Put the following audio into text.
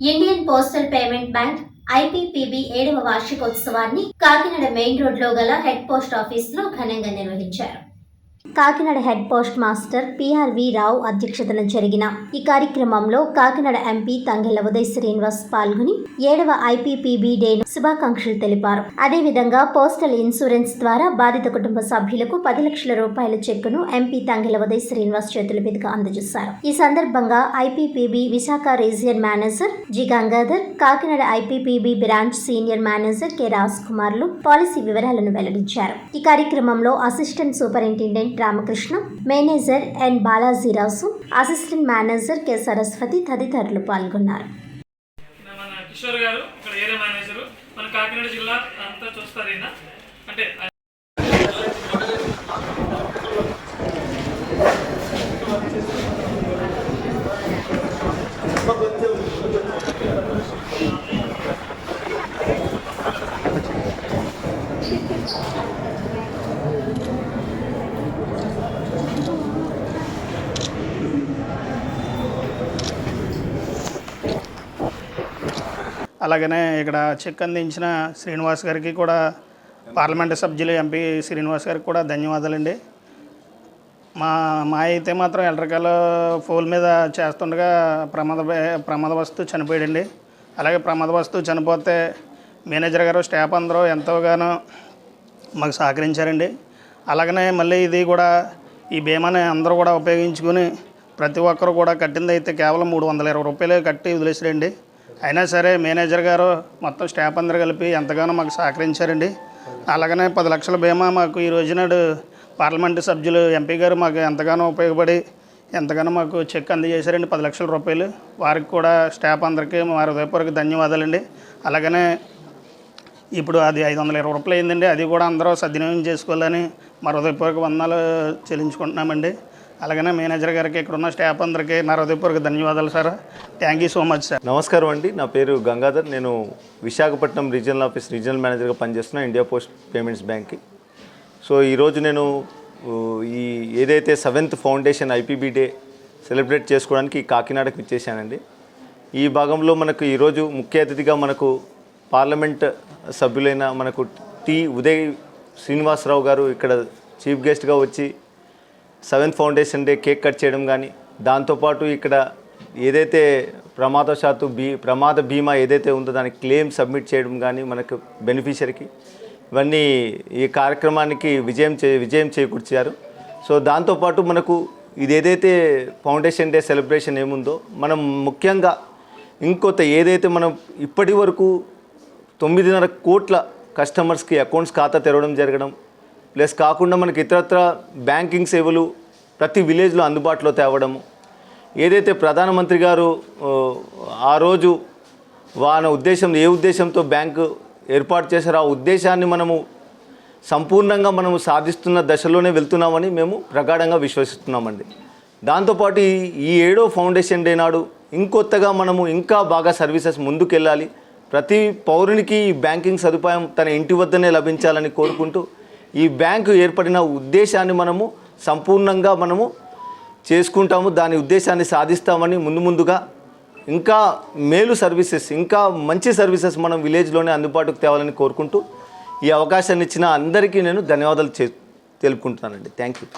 Indian postal payment bank IPPB ఏడవ వార్షికోత్సవాన్ని Kakinada main రోడ్లో గల హెడ్ పోస్ట్ ఆఫీస్లో ఘనంగా నిర్వహించారు. Kakinada head post master PRV Rao అధ్యక్షతన జరిగిన ఈ కార్యక్రమంలో కాకినాడ ఎంపీ తంగెల ఉదయ్ శ్రీనివాస్ పాల్గొని ఏడవ ఐపీపీబీ డేను శుభాకాంక్షలు తెలిపారు. అదేవిధంగా పోస్టల్ ఇన్సూరెన్స్ ద్వారా బాధిత కుటుంబ సభ్యులకు పది లక్షల రూపాయల చెక్కును ఎంపీ తంగెల ఉదయ్ శ్రీనివాస్ చేతుల మీదుగా అందజేశారు. ఈ సందర్భంగా IPPB Visakha region manager G Gangadhar Kakinada IPPB branch senior manager K Raj కుమార్లు policy వివరాలను వెల్లడించారు. ఈ కార్యక్రమంలో assistant superintendent Ramakrishna manager N. Balajiraju assistant manager K. Saraswati తదితరులు పాల్గొన్నారు. కిషోర్ గారు ఇక్కడ ఏరియా మేనేజర్ మన కాకినాడ జిల్లా అంతా చూస్తారు అలాగనే ఇక్కడ చెక్ అందించిన శ్రీనివాస్ గారికి కూడా పార్లమెంటు సభ్యులు ఎంపీ శ్రీనివాస్ గారికి కూడా ధన్యవాదాలండి. మా మా అయితే మాత్రం ఎలక్ట్రికల్ ఫోల్ మీద చేస్తుండగా ప్రమాద ప్రమాద వస్తువు చనిపోయాడండి. అలాగే ప్రమాద వస్తువు చనిపోతే మేనేజర్ గారు స్టాఫ్ అందరూ ఎంతోగానో మాకు సహకరించారండి. అలాగనే మళ్ళీ ఇది కూడా ఈ బీమాని అందరూ కూడా ఉపయోగించుకుని ప్రతి ఒక్కరు కూడా కట్టింది అయితే కేవలం మూడు వందల ఇరవై రూపాయలు కట్టి వదిలేసారండి అయినా సరే మేనేజర్ గారు మొత్తం స్టాఫ్ అందరు కలిపి ఎంతగానో మాకు సహకరించారండి. అలాగనే పది లక్షల బీమా మాకు ఈ రోజునాడు పార్లమెంటు సభ్యులు ఎంపీ గారు మాకు ఎంతగానో ఉపయోగపడి ఎంతగానో మాకు చెక్ అందజేశారండి పది లక్షల రూపాయలు. వారికి కూడా స్టాఫ్ అందరికీ వారి హృదయపూర్వక ధన్యవాదాలండి. అలాగనే ఇప్పుడు అది ఐదు వందల ఇరవై రూపాయలు అయిందండి. అది కూడా అందరూ సద్వినియోగం చేసుకోవాలని మా హృదయపూర్వక వందనాలు చెల్లించుకుంటున్నామండి. అలాగనే మేనేజర్ గారికి ఇక్కడ ఉన్న స్టాఫ్ అందరికీ నా హృదయపూర్వక ధన్యవాదాలు sir. Thank you so much sir నమస్కారం అండి. నా పేరు గంగాధర్. నేను విశాఖపట్నం రీజనల్ ఆఫీస్ రీజనల్ మేనేజర్గా పనిచేస్తున్నా ఇండియా పోస్ట్ పేమెంట్స్ బ్యాంక్కి. సో ఈరోజు నేను ఈ ఏదైతే seventh foundation IPB day celebrate చేసుకోవడానికి కాకినాడకు ఇచ్చేసానండి ఈ భాగంలో మనకు ఈరోజు ముఖ్య అతిథిగా మనకు పార్లమెంట్ సభ్యులైన మనకు టి ఉదయ్ శ్రీనివాసరావు గారు ఇక్కడ చీఫ్ గెస్ట్గా వచ్చి seventh foundation day cake cut చేయడం కానీ దాంతోపాటు ఇక్కడ ఏదైతే ప్రమాదశాత్తు బీ ప్రమాద బీమా ఏదైతే ఉందో దానికి క్లెయిమ్ సబ్మిట్ చేయడం కానీ మనకు బెనిఫిషరీకి ఇవన్నీ ఈ కార్యక్రమానికి విజయం చే విజయం చేకూర్చారు. సో దాంతోపాటు మనకు ఇది ఏదైతే ఫౌండేషన్ డే సెలబ్రేషన్ ఏముందో మనం ముఖ్యంగా ఇంకొత ఏదైతే మనం ఇప్పటి వరకు తొమ్మిదిన్నర కోట్ల కస్టమర్స్కి అకౌంట్స్ ఖాతా తెరవడం జరగడం ప్లస్ కాకుండా మనకి ఇతరత్ర బ్యాంకింగ్ సేవలు ప్రతి విలేజ్లో అందుబాటులో తేవడము. ఏదైతే ప్రధానమంత్రి గారు ఆ, రోజు వాన ఉద్దేశం ఏ ఉద్దేశంతో బ్యాంకు ఏర్పాటు చేశారో ఆ ఉద్దేశాన్ని మనము సంపూర్ణంగా మనము సాధిస్తున్న దశలోనే వెళ్తున్నామని మేము ప్రగాఢంగా విశ్వసిస్తున్నామండి. దాంతోపాటు ఈ- ఈ ఏడో ఫౌండేషన్ డే నాడు ఇంకొత్తగా మనము ఇంకా బాగా సర్వీసెస్ ముందుకెళ్ళాలి. ప్రతి పౌరునికి ఈ బ్యాంకింగ్ సదుపాయం తన ఇంటి వద్దనే లభించాలని కోరుకుంటూ ఈ బ్యాంకు ఏర్పడిన ఉద్దేశాన్ని మనము సంపూర్ణంగా మనము చేసుకుంటాము దాని ఉద్దేశాన్ని సాధిస్తామని ముందు ముందుగా ఇంకా మేలు సర్వీసెస్ ఇంకా మంచి సర్వీసెస్ మనం విలేజ్లోనే అందుబాటుకు తేవాలని కోరుకుంటూ ఈ అవకాశాన్ని ఇచ్చిన అందరికీ నేను ధన్యవాదాలు చే తెలుపుకుంటున్నానండి. Thank you.